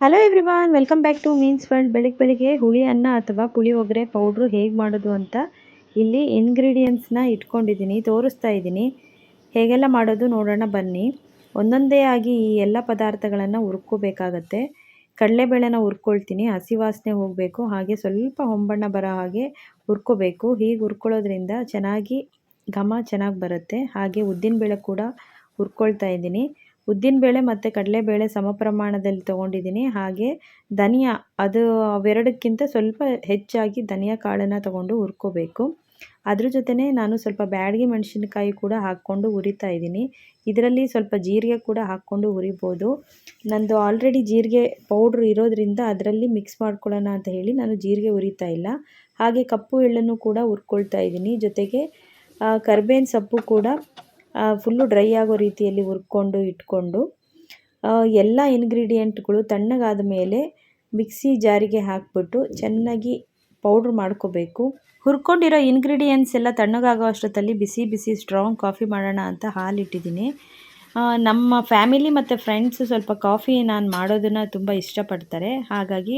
Hello everyone welcome back to means world ಬೆಳಿಗ್ಗೆ ಬೆಳಿಗ್ಗೆ ಹುಳಿ ಅನ್ನ ಅಥವಾ ಪುಳಿಯೋಗರೆ ಪೌಡ್ರು ಹೇಗೆ ಮಾಡೋದು ಅಂತ ಇಲ್ಲಿ ಇಂಗ್ರೀಡಿಯೆಂಟ್ಸ್ನ ಇಟ್ಕೊಂಡಿದ್ದೀನಿ, ತೋರಿಸ್ತಾ ಇದ್ದೀನಿ. ಹೇಗೆಲ್ಲ ಮಾಡೋದು ನೋಡೋಣ ಬನ್ನಿ. ಒಂದೊಂದೇ ಆಗಿ ಈ ಎಲ್ಲ ಪದಾರ್ಥಗಳನ್ನು ಹುರ್ಕೋಬೇಕಾಗತ್ತೆ. ಕಡಲೆಬೇಳೆನ ಹುರ್ಕೊಳ್ತೀನಿ, ಹಸಿ ವಾಸನೆ ಹೋಗಬೇಕು, ಹಾಗೆ ಸ್ವಲ್ಪ ಹೊಂಬಣ್ಣ ಬರೋ ಹಾಗೆ ಹುರ್ಕೋಬೇಕು. ಹೀಗೆ ಹುರ್ಕೊಳ್ಳೋದ್ರಿಂದ ಚೆನ್ನಾಗಿ ಘಮ ಚೆನ್ನಾಗಿ ಬರುತ್ತೆ. ಹಾಗೆ ಉದ್ದಿನಬೇಳೆ ಕೂಡ ಹುರ್ಕೊಳ್ತಾ ಇದ್ದೀನಿ. ಉದ್ದಿನಬೇಳೆ ಮತ್ತು ಕಡಲೆಬೇಳೆ ಸಮ ಪ್ರಮಾಣದಲ್ಲಿ ತೊಗೊಂಡಿದ್ದೀನಿ. ಹಾಗೆ ಧನಿಯಾ, ಅದು ಅವೆರಡಕ್ಕಿಂತ ಸ್ವಲ್ಪ ಹೆಚ್ಚಾಗಿ ಧನಿಯಾ ಕಾಳನ್ನು ತೊಗೊಂಡು ಹುರ್ಕೋಬೇಕು. ಅದ್ರ ಜೊತೆನೇ ನಾನು ಸ್ವಲ್ಪ ಬ್ಯಾಡಗಿ ಮೆಣಸಿನ್ಕಾಯಿ ಕೂಡ ಹಾಕ್ಕೊಂಡು ಹುರಿತಾ ಇದ್ದೀನಿ. ಇದರಲ್ಲಿ ಸ್ವಲ್ಪ ಜೀರಿಗೆ ಕೂಡ ಹಾಕ್ಕೊಂಡು ಹುರಿಬೋದು. ನಂದು ಆಲ್ರೆಡಿ ಜೀರಿಗೆ ಪೌಡ್ರ್ ಇರೋದ್ರಿಂದ ಅದರಲ್ಲಿ ಮಿಕ್ಸ್ ಮಾಡ್ಕೊಳ್ಳೋಣ ಅಂತ ಹೇಳಿ ನಾನು ಜೀರಿಗೆ ಹುರಿತಾ ಇಲ್ಲ. ಹಾಗೆ ಕಪ್ಪು ಎಳ್ಳನ್ನು ಕೂಡ ಹುರ್ಕೊಳ್ತಾ ಇದ್ದೀನಿ. ಜೊತೆಗೆ ಕರ್ಬೇವಿನ ಸೊಪ್ಪು ಕೂಡ ಫುಲ್ಲು ಡ್ರೈ ಆಗೋ ರೀತಿಯಲ್ಲಿ ಹುರ್ಕೊಂಡು, ಇಟ್ಕೊಂಡು ಎಲ್ಲ ಇಂಗ್ರೀಡಿಯೆಂಟ್ಗಳು ತಣ್ಣಗಾದ ಮೇಲೆ ಮಿಕ್ಸಿ ಜಾರಿಗೆ ಹಾಕಿಬಿಟ್ಟು ಚೆನ್ನಾಗಿ ಪೌಡ್ರ್ ಮಾಡ್ಕೋಬೇಕು. ಹುರ್ಕೊಂಡಿರೋ ಇಂಗ್ರೀಡಿಯೆಂಟ್ಸ್ ಎಲ್ಲ ತಣ್ಣಗಾಗೋ ಅಷ್ಟೊತ್ತಲ್ಲಿ ಬಿಸಿ ಬಿಸಿ ಸ್ಟ್ರಾಂಗ್ ಕಾಫಿ ಮಾಡೋಣ ಅಂತ ಹಾಲಿಟ್ಟಿದ್ದೀನಿ. ನಮ್ಮ ಫ್ಯಾಮಿಲಿ ಮತ್ತು ಫ್ರೆಂಡ್ಸು ಸ್ವಲ್ಪ ಕಾಫಿ ನಾನು ಮಾಡೋದನ್ನು ತುಂಬ ಇಷ್ಟಪಡ್ತಾರೆ. ಹಾಗಾಗಿ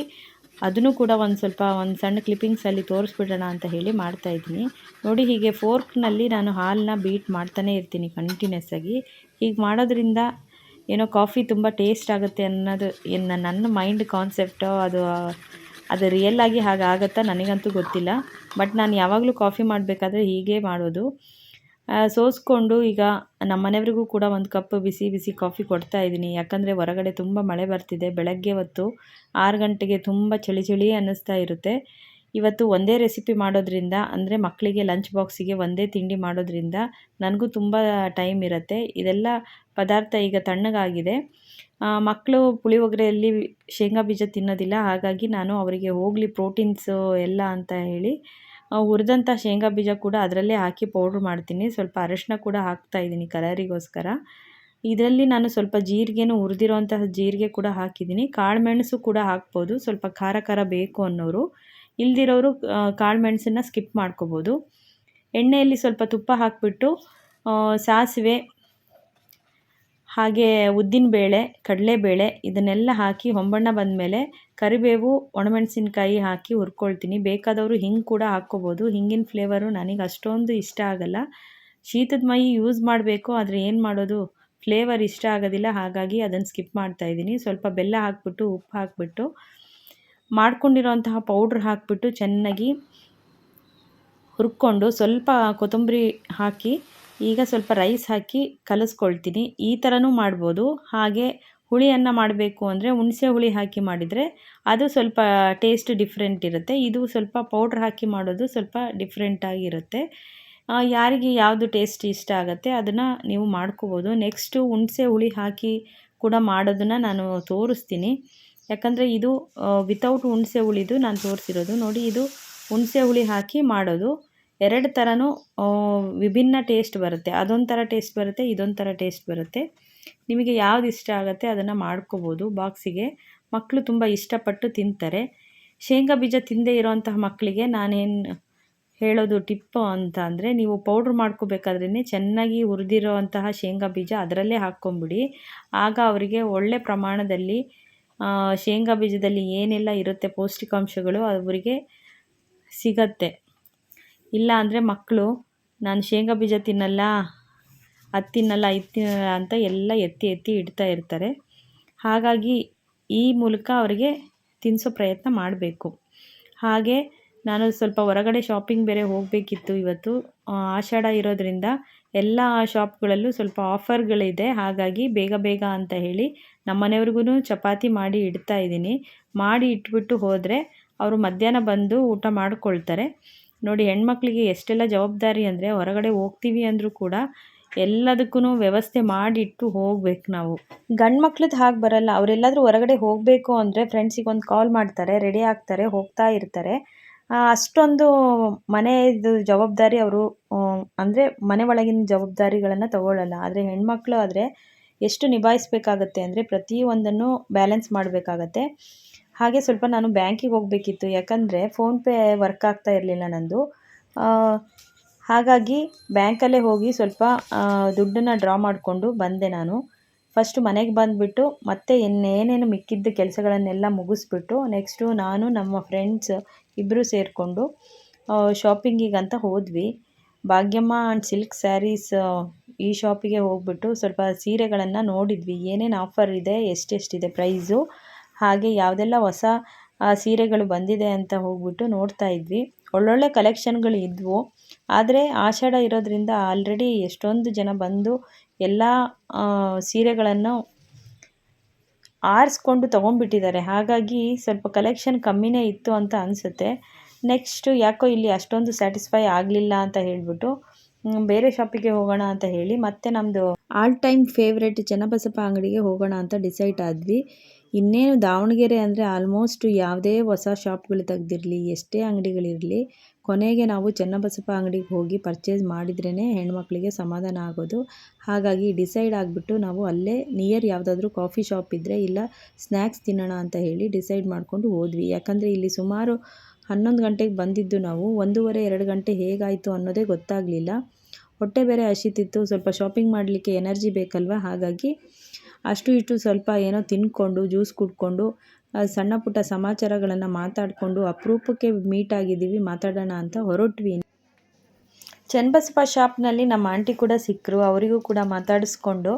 ಅದನ್ನು ಕೂಡ ಒಂದು ಸ್ವಲ್ಪ ಒಂದು ಸಣ್ಣ ಕ್ಲಿಪ್ಪಿಂಗ್ಸಲ್ಲಿ ತೋರಿಸ್ಬಿಡೋಣ ಅಂತ ಹೇಳಿ ಮಾಡ್ತಾಯಿದ್ದೀನಿ ನೋಡಿ ಹೀಗೆ ಫೋರ್ಕ್ನಲ್ಲಿ ನಾನು ಹಾಲನ್ನ ಬೀಟ್ ಮಾಡ್ತಾನೇ ಇರ್ತೀನಿ ಕಂಟಿನ್ಯೂಸ್ ಆಗಿ. ಹೀಗೆ ಮಾಡೋದ್ರಿಂದ ಏನೋ ಕಾಫಿ ತುಂಬ ಟೇಸ್ಟ್ ಆಗುತ್ತೆ ಅನ್ನೋದು ಏನು ನನ್ನ ಮೈಂಡ್ ಕಾನ್ಸೆಪ್ಟೋ ಅದು ಅದು ರಿಯಲ್ ಆಗಿ ಹಾಗಾಗತ್ತಾ ನನಗಂತೂ ಗೊತ್ತಿಲ್ಲ. ಬಟ್ ನಾನು ಯಾವಾಗಲೂ ಕಾಫಿ ಮಾಡಬೇಕಾದ್ರೆ ಹೀಗೆ ಮಾಡೋದು. ಸೋಸ್ಕೊಂಡು ಈಗ ನಮ್ಮ ಮನೆಯವ್ರಿಗೂ ಕೂಡ ಒಂದು ಕಪ್ ಬಿಸಿ ಬಿಸಿ ಕಾಫಿ ಕೊಡ್ತಾ ಇದ್ದೀನಿ. ಯಾಕಂದರೆ ಹೊರಗಡೆ ತುಂಬ ಮಳೆ ಬರ್ತಿದೆ. ಬೆಳಗ್ಗೆ ಹೊತ್ತು ಆರು ಗಂಟೆಗೆ ತುಂಬ ಚಳಿ ಚಳಿ ಅನ್ನಿಸ್ತಾ ಇರುತ್ತೆ. ಇವತ್ತು ಒಂದೇ ರೆಸಿಪಿ ಮಾಡೋದ್ರಿಂದ, ಅಂದರೆ ಮಕ್ಕಳಿಗೆ ಲಂಚ್ ಬಾಕ್ಸಿಗೆ ಒಂದೇ ತಿಂಡಿ ಮಾಡೋದ್ರಿಂದ ನನಗೂ ತುಂಬ ಟೈಮ್ ಇರುತ್ತೆ. ಇದೆಲ್ಲ ಪದಾರ್ಥ ಈಗ ತಣ್ಣಗಾಗಿದೆ. ಮಕ್ಕಳು ಪುಳಿಯೋಗರೆಯಲ್ಲಿ ಶೇಂಗಾ ಬೀಜ ತಿನ್ನೋದಿಲ್ಲ. ಹಾಗಾಗಿ ನಾನು ಅವರಿಗೆ ಹೋಗಲಿ ಪ್ರೋಟೀನ್ಸು ಎಲ್ಲ ಅಂತ ಹೇಳಿ ಹುರಿದಂಥ ಶೇಂಗಾ ಬೀಜ ಕೂಡ ಅದರಲ್ಲೇ ಹಾಕಿ ಪೌಡ್ರ್ ಮಾಡ್ತೀನಿ. ಸ್ವಲ್ಪ ಅರಶಿನ ಕೂಡ ಹಾಕ್ತಾ ಇದ್ದೀನಿ ಕಲರಿಗೋಸ್ಕರ. ಇದರಲ್ಲಿ ನಾನು ಸ್ವಲ್ಪ ಜೀರಿಗೆನೂ ಹುರಿದಿರೋಂತಹ ಜೀರಿಗೆ ಕೂಡ ಹಾಕಿದ್ದೀನಿ ಕಾಳು ಮೆಣಸು ಕೂಡ ಹಾಕ್ಬೋದು. ಸ್ವಲ್ಪ ಖಾರ ಖಾರ ಬೇಕು ಅನ್ನೋರು. ಇಲ್ದಿರೋರು ಕಾಳು ಮೆಣಸನ್ನು ಸ್ಕಿಪ್ ಮಾಡ್ಕೋಬೋದು. ಎಣ್ಣೆಯಲ್ಲಿ ಸ್ವಲ್ಪ ತುಪ್ಪ ಹಾಕಿಬಿಟ್ಟು ಸಾಸಿವೆ, ಹಾಗೆ ಉದ್ದಿನಬೇಳೆ, ಕಡಲೆಬೇಳೆ ಇದನ್ನೆಲ್ಲ ಹಾಕಿ ಹೊಂಬಣ್ಣ ಬಂದಮೇಲೆ ಕರಿಬೇವು, ಒಣಮೆಣಸಿನ್ಕಾಯಿ ಹಾಕಿ ಹುರ್ಕೊಳ್ತೀನಿ. ಬೇಕಾದವರು ಹಿಂಗೆ ಕೂಡ ಹಾಕ್ಕೋಬೋದು. ಹಿಂಗಿನ ಫ್ಲೇವರು ನನಗೆ ಅಷ್ಟೊಂದು ಇಷ್ಟ ಆಗಲ್ಲ. ಶೀತದ ಮೈ ಯೂಸ್ ಮಾಡಬೇಕು, ಆದರೆ ಏನು ಮಾಡೋದು? ಫ್ಲೇವರ್ ಇಷ್ಟ ಆಗೋದಿಲ್ಲ, ಹಾಗಾಗಿ ಅದನ್ನು ಸ್ಕಿಪ್ ಮಾಡ್ತಾಯಿದ್ದೀನಿ ಸ್ವಲ್ಪ ಬೆಲ್ಲ ಹಾಕ್ಬಿಟ್ಟು, ಉಪ್ಪು ಹಾಕ್ಬಿಟ್ಟು, ಮಾಡ್ಕೊಂಡಿರೋಂತಹ ಪೌಡ್ರ್ ಹಾಕಿಬಿಟ್ಟು ಚೆನ್ನಾಗಿ ಹುರ್ಕೊಂಡು ಸ್ವಲ್ಪ ಕೊತ್ತಂಬರಿ ಹಾಕಿ, ಈಗ ಸ್ವಲ್ಪ ರೈಸ್ ಹಾಕಿ ಕಲಿಸ್ಕೊಳ್ತೀನಿ. ಈ ಥರನೂ ಮಾಡ್ಬೋದು. ಹಾಗೆ ಹುಳಿಯನ್ನು ಮಾಡಬೇಕು ಅಂದರೆ ಹುಣಸೆ ಹುಳಿ ಹಾಕಿ ಮಾಡಿದರೆ ಅದು ಸ್ವಲ್ಪ ಟೇಸ್ಟ್ ಡಿಫ್ರೆಂಟ್ ಇರುತ್ತೆ. ಇದು ಸ್ವಲ್ಪ ಪೌಡ್ರ್ ಹಾಕಿ ಮಾಡೋದು ಸ್ವಲ್ಪ ಡಿಫ್ರೆಂಟಾಗಿರುತ್ತೆ ಯಾರಿಗೆ ಯಾವುದು ಟೇಸ್ಟ್ ಇಷ್ಟ ಆಗುತ್ತೆ ಅದನ್ನು ನೀವು ಮಾಡ್ಕೋಬೋದು. ನೆಕ್ಸ್ಟು ಹುಣಸೆ ಹುಳಿ ಹಾಕಿ ಕೂಡ ಮಾಡೋದನ್ನು ನಾನು ತೋರಿಸ್ತೀನಿ. ಯಾಕಂದರೆ ಇದು ವಿತೌಟ್ ಹುಣಸೆ ಹುಳಿದು ನಾನು ತೋರಿಸಿರೋದು. ನೋಡಿ, ಇದು ಹುಣಸೆ ಹುಳಿ ಹಾಕಿ ಮಾಡೋದು. ಎರಡು ಥರನೂ ವಿಭಿನ್ನ ಟೇಸ್ಟ್ ಬರುತ್ತೆ. ಅದೊಂಥರ ಟೇಸ್ಟ್ ಬರುತ್ತೆ ಇದೊಂಥರ ಟೇಸ್ಟ್ ಬರುತ್ತೆ. ನಿಮಗೆ ಯಾವ್ದು ಇಷ್ಟ ಆಗುತ್ತೆ ಅದನ್ನು ಮಾಡ್ಕೋಬೋದು. ಬಾಕ್ಸಿಗೆ ಮಕ್ಕಳು ತುಂಬ ಇಷ್ಟಪಟ್ಟು ತಿಂತಾರೆ. ಶೇಂಗಾ ಬೀಜ ತಿಂದೇ ಇರೋವಂತಹ ಮಕ್ಕಳಿಗೆ ನಾನೇನು ಹೇಳೋದು ಟಿಪ್ಪು ಅಂತ ಅಂದರೆ ನೀವು ಪೌಡ್ರ್ ಮಾಡ್ಕೋಬೇಕಾದ್ರೇ ಚೆನ್ನಾಗಿ ಹುರಿದಿರೋವಂತಹ ಶೇಂಗಾ ಬೀಜ ಅದರಲ್ಲೇ ಹಾಕ್ಕೊಂಬಿಡಿ ಆಗ ಅವರಿಗೆ ಒಳ್ಳೆ ಪ್ರಮಾಣದಲ್ಲಿ ಶೇಂಗಾ ಬೀಜದಲ್ಲಿ ಏನೆಲ್ಲ ಇರುತ್ತೆ ಪೌಷ್ಟಿಕಾಂಶಗಳು ಅವರಿಗೆ ಸಿಗತ್ತೆ. ಇಲ್ಲ ಅಂದರೆ ಮಕ್ಕಳು ನಾನು ಶೇಂಗಾ ಬೀಜ ತಿನ್ನಲ್ಲ ಇದು ತಿನ್ನಲ್ಲ ಅಂತ ಎಲ್ಲ ಎತ್ತಿ ಎತ್ತಿ ಇಡ್ತಾ ಇರ್ತಾರೆ. ಹಾಗಾಗಿ ಈ ಮೂಲಕ ಅವರಿಗೆ ತಿನ್ನಿಸೋ ಪ್ರಯತ್ನ ಮಾಡಬೇಕು. ಹಾಗೆ ನಾನು ಸ್ವಲ್ಪ ಹೊರಗಡೆ ಶಾಪಿಂಗ್ ಬೇರೆ ಹೋಗಬೇಕಿತ್ತು ಇವತ್ತು. ಆಷಾಢ ಇರೋದರಿಂದ ಎಲ್ಲ ಶಾಪ್ಗಳಲ್ಲೂ ಸ್ವಲ್ಪ ಆಫರ್ಗಳಿದೆ ಹಾಗಾಗಿ ಬೇಗ ಬೇಗ ಅಂತ ಹೇಳಿ ನಮ್ಮನೆಯವ್ರಿಗೂ ಚಪಾತಿ ಮಾಡಿ ಇಡ್ತಾ ಇದ್ದೀನಿ. ಮಾಡಿ ಇಟ್ಬಿಟ್ಟು ಹೋದರೆ ಅವರು ಮಧ್ಯಾಹ್ನ ಬಂದು ಊಟ ಮಾಡಿಕೊಳ್ತಾರೆ. ನೋಡಿ, ಹೆಣ್ಮಕ್ಳಿಗೆ ಎಷ್ಟೆಲ್ಲ ಜವಾಬ್ದಾರಿ ಅಂದರೆ ಹೊರಗಡೆ ಹೋಗ್ತೀವಿ ಅಂದರೂ ಕೂಡ ಎಲ್ಲದಕ್ಕೂ ವ್ಯವಸ್ಥೆ ಮಾಡಿಟ್ಟು ಹೋಗ್ಬೇಕು ನಾವು. ಗಂಡು ಮಕ್ಳದ್ದು ಹಾಗೆ ಬರಲ್ಲ. ಅವರೆಲ್ಲಾದರೂ ಹೊರಗಡೆ ಹೋಗಬೇಕು ಅಂದರೆ ಫ್ರೆಂಡ್ಸಿಗೆ ಒಂದು ಕಾಲ್ ಮಾಡ್ತಾರೆ, ರೆಡಿ ಆಗ್ತಾರೆ, ಹೋಗ್ತಾ ಇರ್ತಾರೆ. ಅಷ್ಟೊಂದು ಮನೆಯದು ಜವಾಬ್ದಾರಿ ಅವರು ಅಂದರೆ ಮನೆ ಒಳಗಿನ ಜವಾಬ್ದಾರಿಗಳನ್ನು ತಗೊಳ್ಳಲ್ಲ ಆದರೆ ಹೆಣ್ಮಕ್ಳು ಆದರೆ ಎಷ್ಟು ನಿಭಾಯಿಸಬೇಕಾಗತ್ತೆ ಅಂದರೆ ಪ್ರತಿಯೊಂದನ್ನು ಬ್ಯಾಲೆನ್ಸ್ ಮಾಡಬೇಕಾಗತ್ತೆ. ಹಾಗೆ ಸ್ವಲ್ಪ ನಾನು ಬ್ಯಾಂಕಿಗೆ ಹೋಗಬೇಕಿತ್ತು. ಯಾಕಂದರೆ ಫೋನ್ಪೇ ವರ್ಕ್ ಆಗ್ತಾ ಇರಲಿಲ್ಲ ನಂದು. ಹಾಗಾಗಿ ಬ್ಯಾಂಕಲ್ಲೇ ಹೋಗಿ ಸ್ವಲ್ಪ ದುಡ್ಡನ್ನು ಡ್ರಾ ಮಾಡಿಕೊಂಡು ಬಂದೆ ನಾನು. ಫಸ್ಟು ಮನೆಗೆ ಬಂದುಬಿಟ್ಟು ಮತ್ತೆ ಇನ್ನೇನೇನು ಮಿಕ್ಕಿದ್ದ ಕೆಲಸಗಳನ್ನೆಲ್ಲ ಮುಗಿಸ್ಬಿಟ್ಟು ನೆಕ್ಸ್ಟು ನಾನು ನಮ್ಮ ಫ್ರೆಂಡ್ಸ್ ಇಬ್ಬರು ಸೇರಿಕೊಂಡು ಶಾಪಿಂಗಿಗಂತ ಹೋದ್ವಿ. ಭಾಗ್ಯಮ್ಮ ಆ್ಯಂಡ್ ಸಿಲ್ಕ್ ಸ್ಯಾರೀಸ್ ಈ ಶಾಪಿಗೆ ಹೋಗ್ಬಿಟ್ಟು ಸ್ವಲ್ಪ ಸೀರೆಗಳನ್ನು ನೋಡಿದ್ವಿ. ಏನೇನು ಆಫರ್ ಇದೆ, ಎಷ್ಟೆಷ್ಟಿದೆ ಪ್ರೈಸು ಹಾಗೆ ಯಾವುದೆಲ್ಲ ಹೊಸ ಸೀರೆಗಳು ಬಂದಿದೆ ಅಂತ ಹೋಗ್ಬಿಟ್ಟು ನೋಡ್ತಾ ಇದ್ವಿ. ಒಳ್ಳೊಳ್ಳೆ ಕಲೆಕ್ಷನ್ಗಳು ಇದ್ವು. ಆದರೆ ಆಷಾಢ ಇರೋದರಿಂದ ಆಲ್ರೆಡಿ ಎಷ್ಟೊಂದು ಜನ ಬಂದು ಎಲ್ಲ ಸೀರೆಗಳನ್ನು ಆರಿಸ್ಕೊಂಡು ತೊಗೊಂಡ್ಬಿಟ್ಟಿದ್ದಾರೆ. ಹಾಗಾಗಿ ಸ್ವಲ್ಪ ಕಲೆಕ್ಷನ್ ಕಮ್ಮಿನೇ ಇತ್ತು ಅಂತ ಅನಿಸುತ್ತೆ. ನೆಕ್ಸ್ಟು ಯಾಕೋ ಇಲ್ಲಿ ಅಷ್ಟೊಂದು ಸ್ಯಾಟಿಸ್ಫೈ ಆಗಲಿಲ್ಲ ಅಂತ ಹೇಳಿಬಿಟ್ಟು ಬೇರೆ ಶಾಪಿಗೆ ಹೋಗೋಣ ಅಂತ ಹೇಳಿ ಮತ್ತೆ ನಮ್ಮದು ಆಲ್ ಟೈಮ್ ಫೇವ್ರೆಟ್ ಚನ್ನಬಸಪ್ಪ ಅಂಗಡಿಗೆ ಹೋಗೋಣ ಅಂತ ಡಿಸೈಡ್ ಆದ್ವಿ. ಇನ್ನೇನು ದಾವಣಗೆರೆ ಅಂದರೆ ಆಲ್ಮೋಸ್ಟ್ ಯಾವುದೇ ಹೊಸ ಶಾಪ್ಗಳು ತೆಗ್ದಿರಲಿ, ಎಷ್ಟೇ ಅಂಗಡಿಗಳಿರಲಿ ಕೊನೆಗೆ ನಾವು ಚೆನ್ನಬಸಪ್ಪ ಅಂಗಡಿಗೆ ಹೋಗಿ ಪರ್ಚೇಸ್ ಮಾಡಿದ್ರೇ ಹೆಣ್ಮಕ್ಳಿಗೆ ಸಮಾಧಾನ ಆಗೋದು. ಹಾಗಾಗಿ ಡಿಸೈಡ್ ಆಗಿಬಿಟ್ಟು ನಾವು ಅಲ್ಲೇ ನಿಯರ್ ಯಾವುದಾದ್ರೂ ಕಾಫಿ ಶಾಪ್ ಇದ್ದರೆ ಇಲ್ಲ ಸ್ನ್ಯಾಕ್ಸ್ ತಿನ್ನೋಣ ಅಂತ ಹೇಳಿ ಡಿಸೈಡ್ ಮಾಡಿಕೊಂಡು ಹೋದ್ವಿ. ಯಾಕಂದರೆ ಇಲ್ಲಿ ಸುಮಾರು ಹನ್ನೊಂದು ಗಂಟೆಗೆ ಬಂದಿದ್ದು ನಾವು. ಒಂದೂವರೆ, ಎರಡು ಗಂಟೆ ಹೇಗಾಯಿತು ಅನ್ನೋದೇ ಗೊತ್ತಾಗಲಿಲ್ಲ. ಹೊಟ್ಟೆ ಬೇರೆ ಹಸಿತಿತ್ತು. ಸ್ವಲ್ಪ ಶಾಪಿಂಗ್ ಮಾಡಲಿಕ್ಕೆ ಎನರ್ಜಿ ಬೇಕಲ್ವ? ಹಾಗಾಗಿ ಅಷ್ಟು ಇಷ್ಟು ಸ್ವಲ್ಪ ಏನೋ ತಿನ್ಕೊಂಡು ಜ್ಯೂಸ್ ಕುಡ್ಕೊಂಡು ಸಣ್ಣ ಪುಟ್ಟ ಸಮಾಚಾರಗಳನ್ನು ಮಾತಾಡಿಕೊಂಡು ಅಪರೂಪಕ್ಕೆ ಮೀಟ್ ಆಗಿದ್ದೀವಿ, ಮಾತಾಡೋಣ ಅಂತ ಹೊರಟ್ವಿ. ಚನ್ನಬಸಪ್ಪ ಶಾಪ್ನಲ್ಲಿ ನಮ್ಮ ಆಂಟಿ ಕೂಡ ಸಿಕ್ಕರು, ಅವರಿಗೂ ಕೂಡ ಮಾತಾಡಿಸ್ಕೊಂಡು.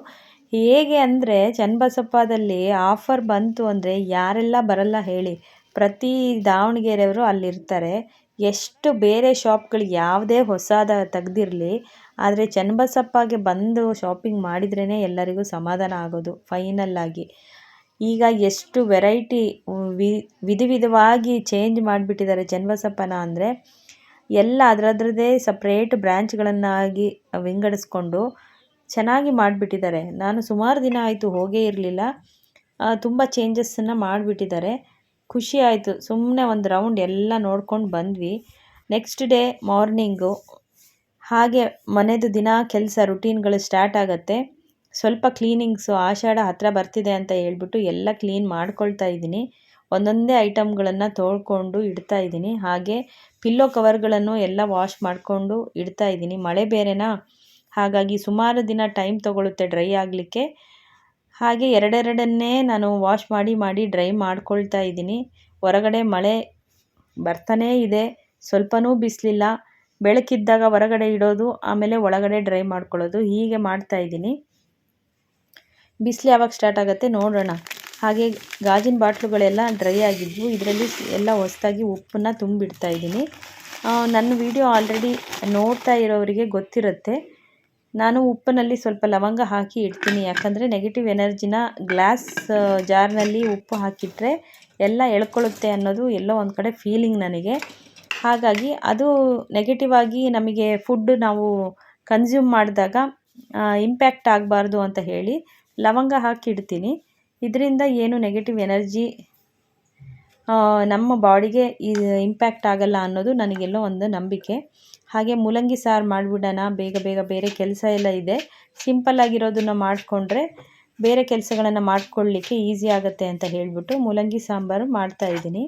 ಹೇಗೆ ಅಂದರೆ ಚನ್ನಬಸಪ್ಪದಲ್ಲಿ ಆಫರ್ ಬಂತು ಅಂದರೆ ಯಾರೆಲ್ಲ ಬರಲ್ಲ ಹೇಳಿ, ಪ್ರತಿ ದಾವಣಗೆರೆಯವರು ಅಲ್ಲಿರ್ತಾರೆ. ಎಷ್ಟು ಬೇರೆ ಶಾಪ್ಗಳು ಯಾವುದೇ ಹೊಸದ ತೆಗ್ದಿರಲಿ, ಆದರೆ ಚನ್ನಬಸಪ್ಪಗೆ ಬಂದು ಶಾಪಿಂಗ್ ಮಾಡಿದ್ರೇ ಎಲ್ಲರಿಗೂ ಸಮಾಧಾನ ಆಗೋದು ಫೈನಲ್ ಈಗ ಎಷ್ಟು ವೆರೈಟಿ ವಿಧ ವಿಧವಾಗಿ ಚೇಂಜ್ ಮಾಡಿಬಿಟ್ಟಿದ್ದಾರೆ ಚನ್ನಬಸಪ್ಪನ ಅಂದರೆ, ಎಲ್ಲ ಅದರದ್ರದ್ದೇ ಸಪ್ರೇಟ್ ಬ್ರ್ಯಾಂಚ್ಗಳನ್ನಾಗಿ ವಿಂಗಡಿಸ್ಕೊಂಡು ಚೆನ್ನಾಗಿ ಮಾಡಿಬಿಟ್ಟಿದ್ದಾರೆ. ನಾನು ಸುಮಾರು ದಿನ ಆಯಿತು ಹೋಗೇ ಇರಲಿಲ್ಲ. ತುಂಬ ಚೇಂಜಸ್ಸನ್ನು ಮಾಡಿಬಿಟ್ಟಿದ್ದಾರೆ. ಖುಷಿ ಆಯಿತು. ಸುಮ್ಮನೆ ಒಂದು ರೌಂಡ್ ಎಲ್ಲ ನೋಡ್ಕೊಂಡು ಬಂದ್ವಿ. ನೆಕ್ಸ್ಟ್ ಡೇ ಮಾರ್ನಿಂಗು ಹಾಗೆ ಮನೆಯದು ದಿನ ಕೆಲಸ ರುಟೀನ್ಗಳು ಸ್ಟಾರ್ಟ್ ಆಗುತ್ತೆ. ಸ್ವಲ್ಪ ಕ್ಲೀನಿಂಗ್ಸು ಆಷಾಢ ಹತ್ತಿರ ಬರ್ತಿದೆ ಅಂತ ಹೇಳ್ಬಿಟ್ಟು ಎಲ್ಲ ಕ್ಲೀನ್ ಮಾಡ್ಕೊಳ್ತಾ ಇದ್ದೀನಿ. ಒಂದೊಂದೇ ಐಟಮ್ಗಳನ್ನು ತೊಳ್ಕೊಂಡು ಇಡ್ತಾ ಇದ್ದೀನಿ. ಹಾಗೆ ಪಿಲ್ಲೋ ಕವರ್ಗಳನ್ನು ಎಲ್ಲ ವಾಶ್ ಮಾಡಿಕೊಂಡು ಇಡ್ತಾ ಇದ್ದೀನಿ. ಮಳೆ ಬೇರೆನಾ? ಹಾಗಾಗಿ ಸುಮಾರು ದಿನ ಟೈಮ್ ತೊಗೊಳುತ್ತೆ ಡ್ರೈ ಆಗಲಿಕ್ಕೆ. ಹಾಗೆ ಎರಡೆರಡನ್ನೇ ನಾನು ವಾಶ್ ಮಾಡಿ ಮಾಡಿ ಡ್ರೈ ಮಾಡ್ಕೊಳ್ತಾ ಇದ್ದೀನಿ. ಹೊರಗಡೆ ಮಳೆ ಬರ್ತಾನೇ ಇದೆ. ಸ್ವಲ್ಪನೂ ಬಿಸಿಲಿಲ್ಲ. ಬೆಳಕಿದ್ದಾಗ ಹೊರಗಡೆ ಇಡೋದು, ಆಮೇಲೆ ಒಳಗಡೆ ಡ್ರೈ ಮಾಡ್ಕೊಳ್ಳೋದು ಹೀಗೆ ಮಾಡ್ತಾ ಇದ್ದೀನಿ. ಬಿಸಿಲು ಯಾವಾಗ ಸ್ಟಾರ್ಟ್ ಆಗುತ್ತೆ ನೋಡೋಣ. ಹಾಗೆ ಗಾಜಿನ ಬಾಟ್ಲುಗಳೆಲ್ಲ ಡ್ರೈ ಆಗಿದ್ವು. ಇದರಲ್ಲಿ ಎಲ್ಲ ಹೊಸದಾಗಿ ಉಪ್ಪನ್ನು ತುಂಬಿಡ್ತಾ ಇದ್ದೀನಿ. ನನ್ನ ವಿಡಿಯೋ ಆಲ್ರೆಡಿ ನೋಡ್ತಾ ಇರೋರಿಗೆ ಗೊತ್ತಿರುತ್ತೆ. ನಾನು ಉಪ್ಪಿನಲ್ಲಿ ಸ್ವಲ್ಪ ಲವಂಗ ಹಾಕಿ ಇಡ್ತೀನಿ. ಯಾಕಂದರೆ ನೆಗೆಟಿವ್ ಎನರ್ಜಿನ ಗ್ಲಾಸ್ ಜಾರ್ನಲ್ಲಿ ಉಪ್ಪು ಹಾಕಿಟ್ರೆ ಎಲ್ಲ ಎಳ್ಕೊಳ್ಳುತ್ತೆ ಅನ್ನೋದು ಎಲ್ಲೋ ಒಂದು ಕಡೆ ಫೀಲಿಂಗ್ ನನಗೆ. ಹಾಗಾಗಿ ಅದು ನೆಗೆಟಿವ್ ಆಗಿ ನಮಗೆ ಫುಡ್ ನಾವು ಕನ್ಸ್ಯೂಮ್ ಮಾಡಿದಾಗ ಇಂಪ್ಯಾಕ್ಟ್ ಆಗಬಾರ್ದು ಅಂತ ಹೇಳಿ ಲವಂಗ ಹಾಕಿ ಇಡ್ತೀನಿ. ಇದರಿಂದ ಏನು ನೆಗೆಟಿವ್ ಎನರ್ಜಿ ನಮ್ಮ ಬಾಡಿಗೆ ಇಂಪ್ಯಾಕ್ಟ್ ಆಗಲ್ಲ ಅನ್ನೋದು ನನಗೆಲ್ಲೋ ಒಂದು ನಂಬಿಕೆ. ಹಾಗೆ ಮೂಲಂಗಿ ಸಾರು ಮಾಡಿಬಿಡೋಣ, ಬೇಗ ಬೇಗ ಬೇರೆ ಕೆಲಸ ಎಲ್ಲ ಇದೆ. ಸಿಂಪಲ್ ಆಗಿರೋದನ್ನು ಮಾಡಿಕೊಂಡ್ರೆ ಬೇರೆ ಕೆಲಸಗಳನ್ನು ಮಾಡ್ಕೊಳ್ಳಿಕ್ಕೆ ಈಸಿ ಆಗುತ್ತೆ ಅಂತ ಹೇಳಿಬಿಟ್ಟು ಮೂಲಂಗಿ ಸಾಂಬಾರು ಮಾಡ್ತಾ ಇದ್ದೀನಿ.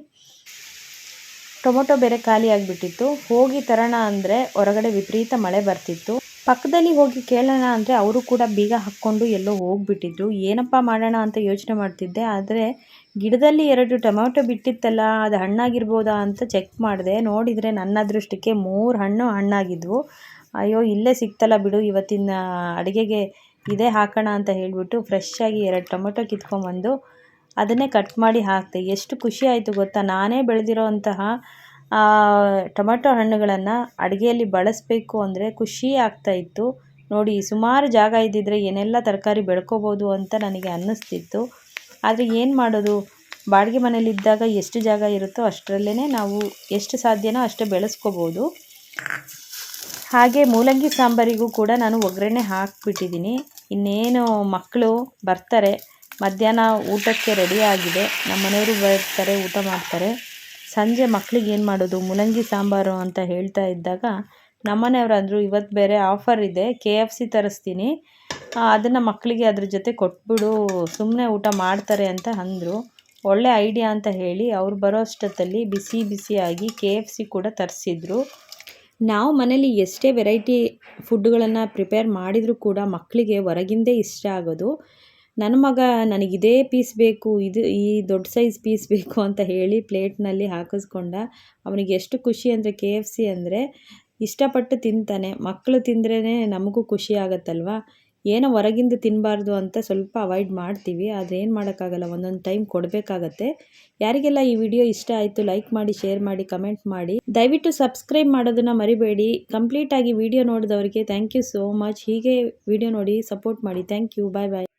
ಟೊಮೊಟೊ ಬೇರೆ ಖಾಲಿ ಆಗಿಬಿಟ್ಟಿತ್ತು. ಹೋಗಿ ತರೋಣ ಅಂದರೆ ಹೊರಗಡೆ ವಿಪರೀತ ಮಳೆ ಬರ್ತಿತ್ತು. ಪಕ್ಕದಲ್ಲಿ ಹೋಗಿ ಕೇಳೋಣ ಅಂದರೆ ಅವರು ಕೂಡ ಬೀಗ ಹಾಕ್ಕೊಂಡು ಎಲ್ಲೋ ಹೋಗ್ಬಿಟ್ಟಿದ್ರು. ಏನಪ್ಪ ಮಾಡೋಣ ಅಂತ ಯೋಚನೆ ಮಾಡ್ತಿದ್ದೆ. ಆದರೆ ಗಿಡದಲ್ಲಿ ಎರಡು ಟೊಮೊಟೊ ಬಿಟ್ಟಿತ್ತಲ್ಲ, ಅದು ಹಣ್ಣಾಗಿರ್ಬೋದಾ ಅಂತ ಚೆಕ್ ಮಾಡಿದೆ. ನೋಡಿದರೆ ನನ್ನ ಅದೃಷ್ಟಕ್ಕೆ ಮೂರು ಹಣ್ಣು ಹಣ್ಣಾಗಿದ್ವು. ಅಯ್ಯೋ, ಇಲ್ಲೇ ಸಿಕ್ತಲ್ಲ ಬಿಡು, ಇವತ್ತಿನ ಅಡುಗೆಗೆ ಇದೇ ಹಾಕೋಣ ಅಂತ ಹೇಳಿಬಿಟ್ಟು ಫ್ರೆಶ್ಶಾಗಿ ಎರಡು ಟೊಮೊಟೊ ಕಿತ್ಕೊಂಡ್ಬಂದು ಅದನ್ನೇ ಕಟ್ ಮಾಡಿ ಹಾಕಿದೆ. ಎಷ್ಟು ಖುಷಿ ಆಯಿತು ಗೊತ್ತಾ? ನಾನೇ ಬೆಳೆದಿರೋ ಅಂತಹ ಟೊಮೆಟೊ ಹಣ್ಣುಗಳನ್ನು ಅಡುಗೆಯಲ್ಲಿ ಬಳಸಬೇಕು ಅಂದರೆ ಖುಷಿ ಆಗ್ತಾ ಇತ್ತು. ನೋಡಿ, ಸುಮಾರು ಜಾಗ ಇದ್ದಿದ್ರೆ ಏನೆಲ್ಲ ತರಕಾರಿ ಬೆಳ್ಕೋಬೋದು ಅಂತ ನನಗೆ ಅನ್ನಿಸ್ತಿತ್ತು. ಆದರೆ ಏನು ಮಾಡೋದು? ಬಾಡಿಗೆ ಮನೇಲಿದ್ದಾಗ ಎಷ್ಟು ಜಾಗ ಇರುತ್ತೋ ಅಷ್ಟರಲ್ಲೇ ನಾವು ಎಷ್ಟು ಸಾಧ್ಯನೋ ಅಷ್ಟೇ ಬೆಳೆಸ್ಕೋಬೋದು. ಹಾಗೆ ಮೂಲಂಗಿ ಸಾಂಬಾರಿಗೂ ಕೂಡ ನಾನು ಒಗ್ಗರಣೆ ಹಾಕಿಬಿಟ್ಟಿದ್ದೀನಿ. ಇನ್ನೇನು ಮಕ್ಕಳು ಬರ್ತಾರೆ, ಮಧ್ಯಾಹ್ನ ಊಟಕ್ಕೆ ರೆಡಿ ಆಗಿದೆ. ನಮ್ಮ ಮನೆಯವರು ಬರ್ತಾರೆ, ಊಟ ಮಾಡ್ತಾರೆ. ಸಂಜೆ ಮಕ್ಳಿಗೆ ಏನು ಮಾಡೋದು? ಮೂಲಂಗಿ ಸಾಂಬಾರು ಅಂತ ಹೇಳ್ತಾ ಇದ್ದಾಗ ನಮ್ಮನೆಯವ್ರು ಅಂದರು ಇವತ್ತು ಬೇರೆ ಆಫರ್ ಇದೆ ಕೆ ಎಫ್ ಸಿ ತರಿಸ್ತೀನಿ. ಅದನ್ನು ಮಕ್ಕಳಿಗೆ ಅದ್ರ ಜೊತೆ ಕೊಟ್ಬಿಡು ಸುಮ್ಮನೆ ಊಟ ಮಾಡ್ತಾರೆ ಅಂತ ಅಂದರು. ಒಳ್ಳೆ ಐಡಿಯಾ ಅಂತ ಹೇಳಿ ಅವ್ರು ಬರೋ ಅಷ್ಟೊತ್ತಲ್ಲಿ ಬಿಸಿ ಬಿಸಿಯಾಗಿ ಕೆ ಎಫ್ ಸಿ ಕೂಡ ತರಿಸಿದ್ರು. ನಾವು ಮನೇಲಿ ಎಷ್ಟೇ ವೆರೈಟಿ ಫುಡ್ಗಳನ್ನು ಪ್ರಿಪೇರ್ ಮಾಡಿದರೂ ಕೂಡ ಮಕ್ಕಳಿಗೆ ಹೊರಗಿಂದೇ ಇಷ್ಟ ಆಗೋದು. ನನ್ನ ಮಗ ನನಗಿದೇ ಪೀಸ್ ಬೇಕು, ಇದು ಈ ದೊಡ್ಡ ಸೈಜ್ ಪೀಸ್ ಬೇಕು ಅಂತ ಹೇಳಿ ಪ್ಲೇಟ್ನಲ್ಲಿ ಹಾಕಿಸ್ಕೊಂಡ, ಅವನಿಗೆ ಎಷ್ಟು ಖುಷಿ ಅಂದರೆ ಕೆ ಎಫ್ ಸಿ ಅಂದರೆ ಇಷ್ಟಪಟ್ಟು ತಿಂತಾನೆ. ಮಕ್ಕಳು ತಿಂದ್ರೇ ನಮಗೂ ಖುಷಿ ಆಗುತ್ತಲ್ವ? ಏನೋ ಹೊರಗಿಂದ ತಿನ್ನಬಾರ್ದು ಅಂತ ಸ್ವಲ್ಪ ಅವಾಯ್ಡ್ ಮಾಡ್ತೀವಿ, ಆದರೆ ಏನು ಮಾಡೋಕ್ಕಾಗಲ್ಲ, ಒಂದೊಂದು ಟೈಮ್ ಕೊಡಬೇಕಾಗತ್ತೆ. ಯಾರಿಗೆಲ್ಲ ಈ ವಿಡಿಯೋ ಇಷ್ಟ ಆಯಿತು ಲೈಕ್ ಮಾಡಿ ಶೇರ್ ಮಾಡಿ ಕಮೆಂಟ್ ಮಾಡಿ, ದಯವಿಟ್ಟು ಸಬ್ಸ್ಕ್ರೈಬ್ ಮಾಡೋದನ್ನು ಮರಿಬೇಡಿ. ಕಂಪ್ಲೀಟಾಗಿ ವಿಡಿಯೋ ನೋಡಿದವರಿಗೆ ಥ್ಯಾಂಕ್ ಯು ಸೋ ಮಚ್ ಹೀಗೆ ವಿಡಿಯೋ ನೋಡಿ ಸಪೋರ್ಟ್ ಮಾಡಿ. Thank you bye bye